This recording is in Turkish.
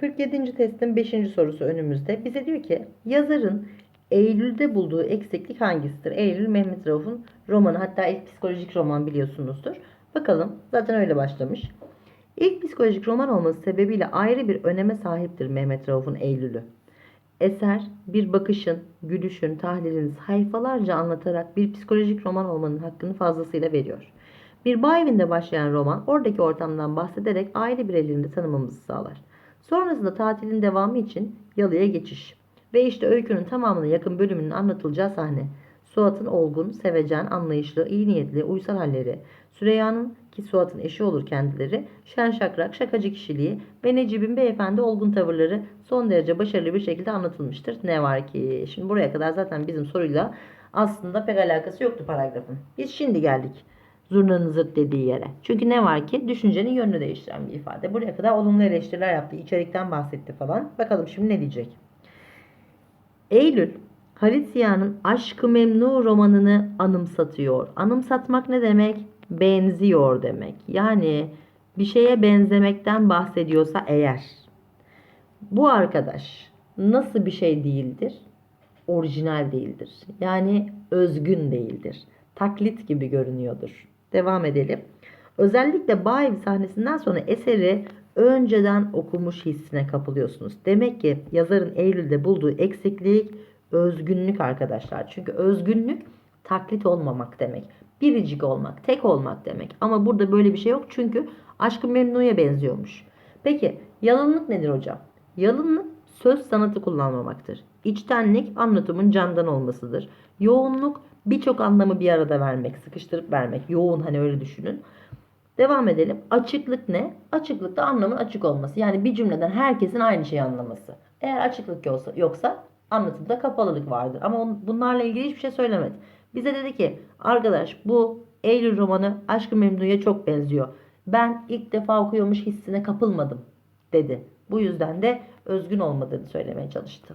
47. testin 5. sorusu önümüzde. Bize diyor ki yazarın Eylül'de bulduğu eksiklik hangisidir? Eylül Mehmet Rauf'un romanı hatta ilk psikolojik roman biliyorsunuzdur. Bakalım zaten öyle başlamış. İlk psikolojik roman olması sebebiyle ayrı bir öneme sahiptir Mehmet Rauf'un Eylül'ü. Eser bir bakışın, gülüşün, tahlilin sayfalarca anlatarak bir psikolojik roman olmanın hakkını fazlasıyla veriyor. Bir bağ evinde başlayan roman oradaki ortamdan bahsederek aile bireylerini tanımamızı sağlar. Sonrasında tatilin devamı için yalıya geçiş. Ve işte öykünün tamamına yakın bölümünün anlatılacağı sahne. Suat'ın olgun, sevecen, anlayışlı, iyi niyetli, uysal halleri, Süreyya'nın ki Suat'ın eşi olur kendileri, şen şakrak, şakacı kişiliği ve Necip'in beyefendi olgun tavırları son derece başarılı bir şekilde anlatılmıştır. Ne var ki? Şimdi buraya kadar zaten bizim soruyla aslında pek alakası yoktu paragrafın. Biz şimdi geldik zurnanın zırt dediği yere. Çünkü ne var ki düşüncenin yönünü değiştiren bir ifade. Buraya kadar olumlu eleştiriler yaptı, içerikten bahsetti falan. Bakalım şimdi ne diyecek? Eylül, Halit Ziya'nın Aşk-ı Memnu romanını anımsatıyor. Anımsatmak ne demek? Benziyor demek. Yani bir şeye benzemekten bahsediyorsa eğer. Bu arkadaş nasıl bir şey değildir? Orijinal değildir. Yani özgün değildir. Taklit gibi görünüyordur. Devam edelim. Özellikle bağ evi sahnesinden sonra eseri önceden okumuş hissine kapılıyorsunuz. Demek ki yazarın Eylül'de bulduğu eksiklik özgünlük arkadaşlar. Çünkü özgünlük taklit olmamak demek. Biricik olmak, tek olmak demek. Ama burada böyle bir şey yok çünkü Aşkı Memnu'ya benziyormuş. Peki yalınlık nedir hocam? Yalınlık söz sanatı kullanmamaktır. İçtenlik anlatımın candan olmasıdır. Yoğunluk birçok anlamı bir arada vermek, sıkıştırıp vermek. Yoğun hani öyle düşünün. Devam edelim. Açıklık ne? Açıklık da anlamın açık olması. Yani bir cümleden herkesin aynı şeyi anlaması. Eğer açıklık yoksa, yoksa anlatımda kapalılık vardır. Ama on- bunlarla ilgili hiçbir şey söylemedi. Bize dedi ki arkadaş bu Eylül romanı Aşk-ı Memnu'ya çok benziyor. Ben ilk defa okuyormuş hissine kapılmadım dedi. Bu yüzden de özgün olmadığını söylemeye çalıştı.